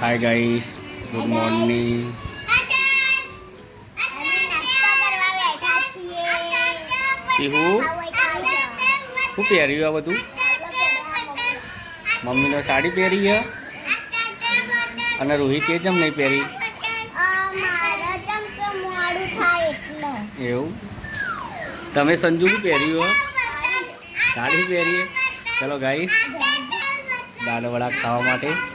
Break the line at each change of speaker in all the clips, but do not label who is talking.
Hi guys good morning Pihu શું પહેર્યું આ બધું? મમ્મીને સાડી પહેરી છે? અને રોહિત એ જેમ નહીં પહેરી? એવું? તમે સંજુ શું પહેર્યું હો? સાડી પહેરીએ? ચલો ગાઈસ દાળ વડા ખાવા માટે.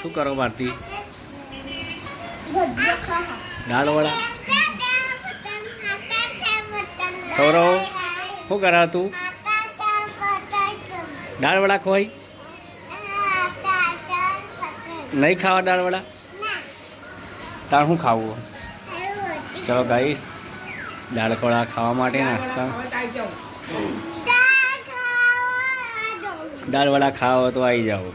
શું કરો ભારતી દાળ વડા સૌરવ, શું કરા તું? દાળ વડા ખોઈ? નહીં ખાવા દાળ વડા તાર શું ખાવું? ચલો ગાઈશ દાળ વડા ખાવા માટે નાસ્તા. દાળ વડા ખાવા તો આવી જાઓ.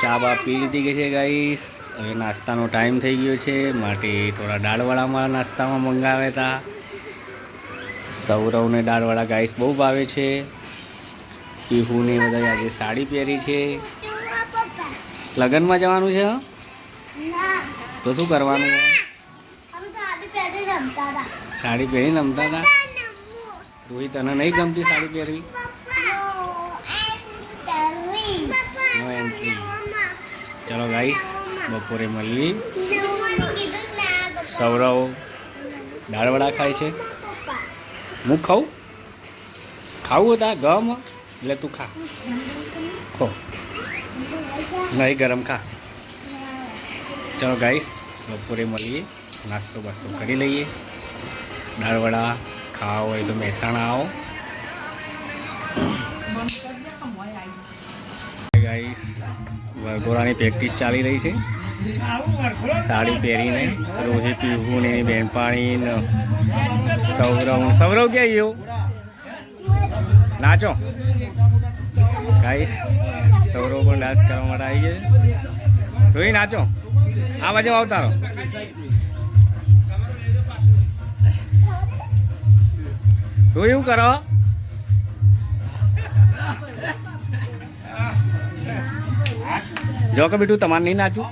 ચા બા પી લીધી ગઈ છે ગાઈસ હવે નાસ્તાનો ટાઈમ થઈ ગયો છે. માટે થોડા દાળવાળામાં નાસ્તામાં મંગાવ્યા હતા. સૌરવને દાળવાળા ગાઈસ બહુ ભાવે છે. પીહુને બધા આજે સાડી પહેરી છે. લગ્નમાં જવાનું છે તો શું કરવાનું? સાડી પહેરી રમતા હતા? રોહિત તને નહીં ગમતી સાડી પહેરવી? ચલો ગાઈશ બપોરે મળીએ. સૌરવ દાળવડા ખાય છે. હું ખાઉં? ખાવું હતા ગમ એટલે તું ખા. ખો. નહીં ગરમ ખા. ચલો ગાઈશ બપોરે મળીએ. નાસ્તો બાસ્તો કરી લઈએ. દાળવડા ખાવા હોય તો મહેસાણા આવો. ગાઈસ વરઘોડાની પ્રેક્ટિસ ચાલી રહી છે. સાડી પહેરીને રોહિત પીવું ને બેનપાણી સૌરવ. સૌરવ ક્યાં ગયો? નાચો. ગાઈશ સૌરવ પણ ડાન્સ કરવા માટે આવી ગયો રોહિત, નાચો. આ બાજુ આવતા રહો. શું કરો? જો કે બેટું, તમારે નહીં નાચું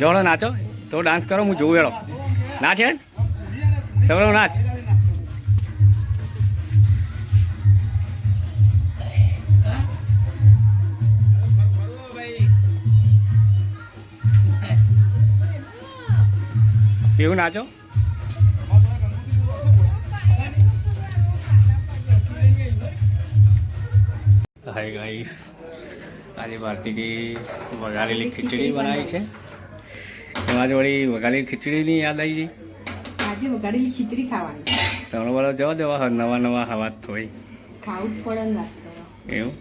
જોડો નાચો. તો ડાન્સ કરો, હું જોઉં વેળો નાચે સવરો નાચ. કેવું નાચો? હાય ગાઈસ આજે ભારતીની વઘારેલી ખીચડી બનાવી છે. એમાં વળી વઘારેલી ખીચડીની યાદ આવી ગઈ?
આજે વઘારેલી ખીચડી ખાવાની.
તમે બોલો જવા દેવા નવા નવા હવા હોય
ખાવું જ પડે
એવું?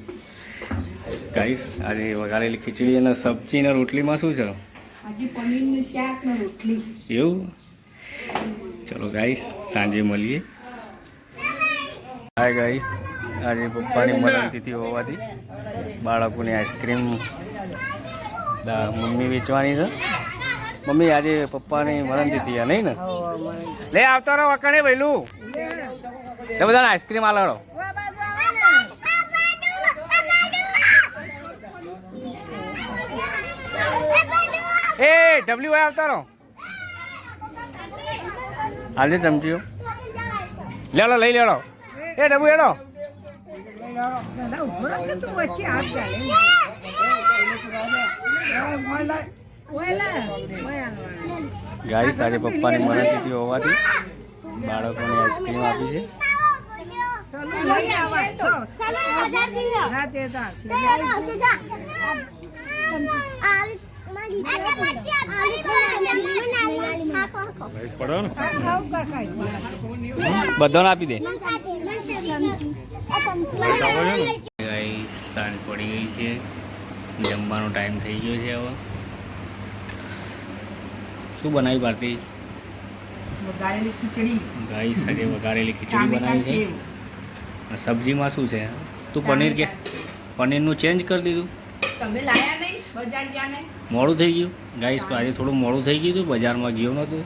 ગાઈસ આજે વઘારેલી ખીચડી અને સબ્જી અને રોટલીમાં શું છે?
આજે પનીરનું શાક ને રોટલી.
એવું? ચલો ગાઈસ સાંજે મળીએ. હાય ગાઈસ આજે પપ્પાની મરણતિથિ હોવાથી બાળકોની આઈસ્ક્રીમ મમ્મી વેચવાની છે. મમ્મી, આજે પપ્પાની મરણતિથિ આ નહીં ને? લે, આવતો રહો વકણે વહેલું. એ બધાને આઈસ્ક્રીમ આલાડો એ ડબલ્યુ આવતા રહો. હાલજે ચમચીઓ લેડો લઈ લેડો એ ડબુ એડો ગાઈસ આજે પપ્પાની મરણતિથિ હોવાથી બાળકોને આઈસ્ક્રીમ આપી છે. ને બધાને આપી દે. સાંજ પડી ગઈ છે. જમવાનો ટાઈમ થઈ ગયો છે હવે. શું બનાવી ભારતી
સાથે
ગાઈસ આજે વઘારેલી ખીચડી બનાવી છે. સબ્જીમાં શું છે? તું પનીર કે પનીરનું ચેન્જ કરી દીધું?
તમે લાયા
મોડું થઈ ગયું. ગાઈસ આજે થોડું મોડું થઈ ગયું હતું બજારમાં ગયો નહોતું.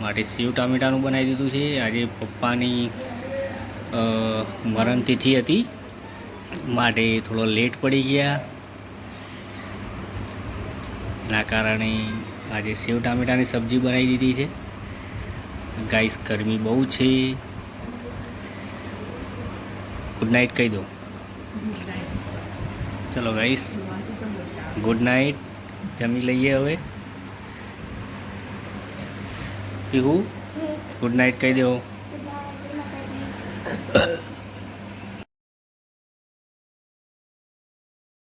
માટે સેવ ટામેટાનું બનાવી દીધું છે. આજે પપ્પાની મરણ તિથિ હતી. માટે થોડો લેટ પડી ગયા. એના કારણે આજે સેવ ટામેટાની સબ્જી બનાવી દીધી છે. ગાઈસ ગરમી બહુ છે. ગુડ નાઇટ કહી દો. ચલો ગાઈસ. ગુડ નાઇટ જમી લઈએ હવે. પીવું ગુડ નાઇટ કહી દો